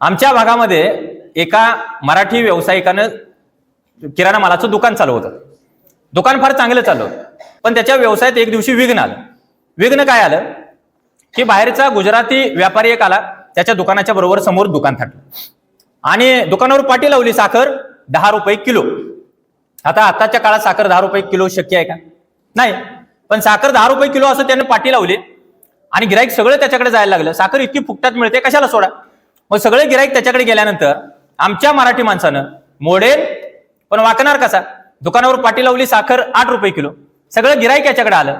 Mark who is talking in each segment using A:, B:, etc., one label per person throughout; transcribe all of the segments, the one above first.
A: आमच्या भागामध्ये एका मराठी व्यावसायिकानं किराणा मालाचं दुकान चालू होतं. दुकान फार चांगलं चालू पण त्याच्या व्यवसायात एक दिवशी विघ्न आलं. विघ्न काय आलं? की बाहेरचा गुजराती व्यापारी एक आला त्याच्या दुकानाच्या बरोबर समोर दुकान थाटलं. आणि दुकानावर पाटी लावली साखर दहा रुपये किलो. आता आताच्या काळात साखर दहा रुपये किलो शक्य आहे का? नाही. पण साखर दहा रुपये किलो असं त्याने पाटी लावली आणि गिराईक सगळं त्याच्याकडे जायला लागलं. साखर इतकी फुकटात मिळते कशाला सोडा? मग सगळे गिराईक त्याच्याकडे गेल्यानंतर आमच्या मराठी माणसानं मोडेल पण वाकणार कसा? दुकानावर पाटी लावली साखर आठ रुपये किलो. सगळं गिराईक याच्याकडे आलं.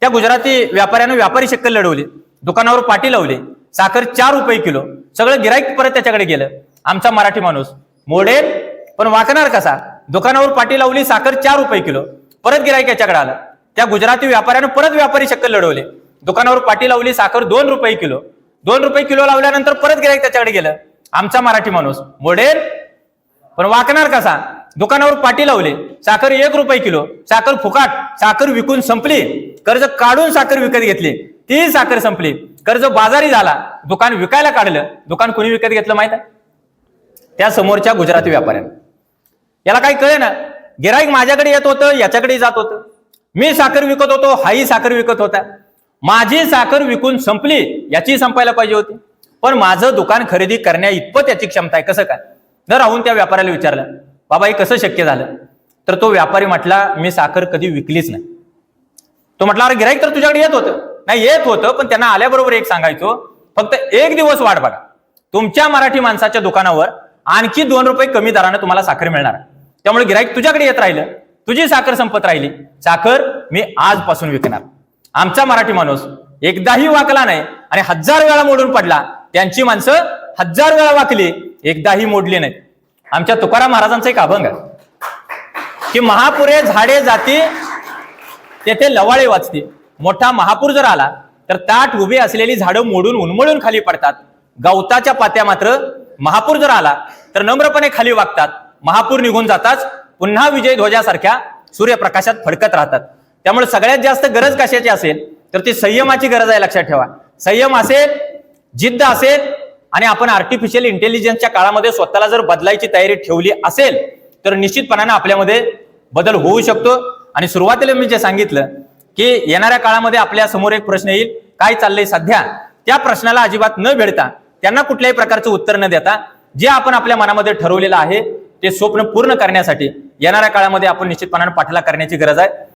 A: त्या गुजराती व्यापाऱ्यानं व्यापारी शक्कल लढवली. दुकानावर पाटी लावली साखर चार रुपये किलो. सगळं गिराईक परत त्याच्याकडे गेलं. आमचा मराठी माणूस मोडेल पण वाकणार कसा? दुकानावर पाटी लावली साखर चार रुपये किलो. परत गिराईक याच्याकडे आलं. त्या गुजराती व्यापाऱ्यानं परत व्यापारी शक्कल लढवले. दुकानावर पाटी लावली साखर दोन रुपये किलो. दोन रुपये किलो लावल्यानंतर परत गिराईक त्याच्याकडे गेलं. आमचा मराठी माणूस. मोडेल? पण वाकणार कसा? दुकानावर पाटी लावली. साखर एक रुपये किलो. साखर फुकाट. साखर विकून संपली. कर्ज काढून साखर विकत घेतली. ती साखर संपली. कर्ज बाजारी झाला. दुकान विकायला काढलं. दुकान कुणी विकत घेतलं माहीत आहे? त्या समोरच्या गुजराती व्यापाऱ्यानं. याला काही कळे ना गिराईक माझ्याकडे येत होतं याच्याकडे जात होतं. मी साखर विकत होतो हाही साखर विकत होता. माझी साखर विकून संपली याची संपायला पाहिजे होती. पण माझं दुकान खरेदी करण्या इतपत याची क्षमता आहे. कसं काय? न राहून त्या व्यापाऱ्याला विचारलं बाबा हे कसं शक्य झालं? तर तो व्यापारी म्हटला मी साखर कधी विकलीच नाही. तो म्हटला अरे गिराईक तर तुझ्याकडे येत होतं. नाही येत होतं पण त्यांना आल्याबरोबर एक सांगायचो. फक्त एक दिवस वाट बघा. तुमच्या मराठी माणसाच्या दुकानावर आणखी दोन रुपये कमी दरानं तुम्हाला साखर मिळणार. त्यामुळे गिराईक तुझ्याकडे येत राहिलं. तुझी साखर संपत राहिली. साखर मी आजपासून विकणार. आमचा मराठी माणूस एकदाही वाकला नाही आणि हजार वेळा मोडून पडला. त्यांची माणसं हजार वेळा वाकली एकदाही मोडली नाही आमच्या तुकाराम महाराजांचा एक अभंग आहे. की महापुरे झाडे जाती तेथे लवाळे वाचते. मोठा महापूर जर आला तर ताट उभी असलेली झाडं मोडून उन्मळून खाली पडतात. गवताच्या पात्या मात्र महापूर जर आला तर नम्रपणे खाली वागतात. महापूर निघून जाताच पुन्हा विजय ध्वजासारख्या सूर्यप्रकाशात फडकत राहतात. त्यामुळे सगळ्यात जास्त गरज कशाची असेल तर ती संयमाची गरज आहे लक्षात ठेवा. संयम असेल जिद्द असेल आणि आपण आर्टिफिशियल इंटेलिजन्सच्या काळामध्ये स्वतःला जर बदलायची तयारी ठेवली असेल तर निश्चितपणानं आपल्यामध्ये बदल होऊ शकतो. आणि सुरुवातीला मी जे सांगितलं की येणाऱ्या काळामध्ये आपल्यासमोर एक प्रश्न येईल काय चाललंय सध्या? त्या प्रश्नाला अजिबात न भेटता त्यांना कुठल्याही प्रकारचं उत्तर न देता जे आपण आपल्या मनामध्ये ठरवलेलं आहे ते स्वप्न पूर्ण करण्यासाठी येणाऱ्या काळामध्ये आपण निश्चितपणानं पाठला करण्याची गरज आहे.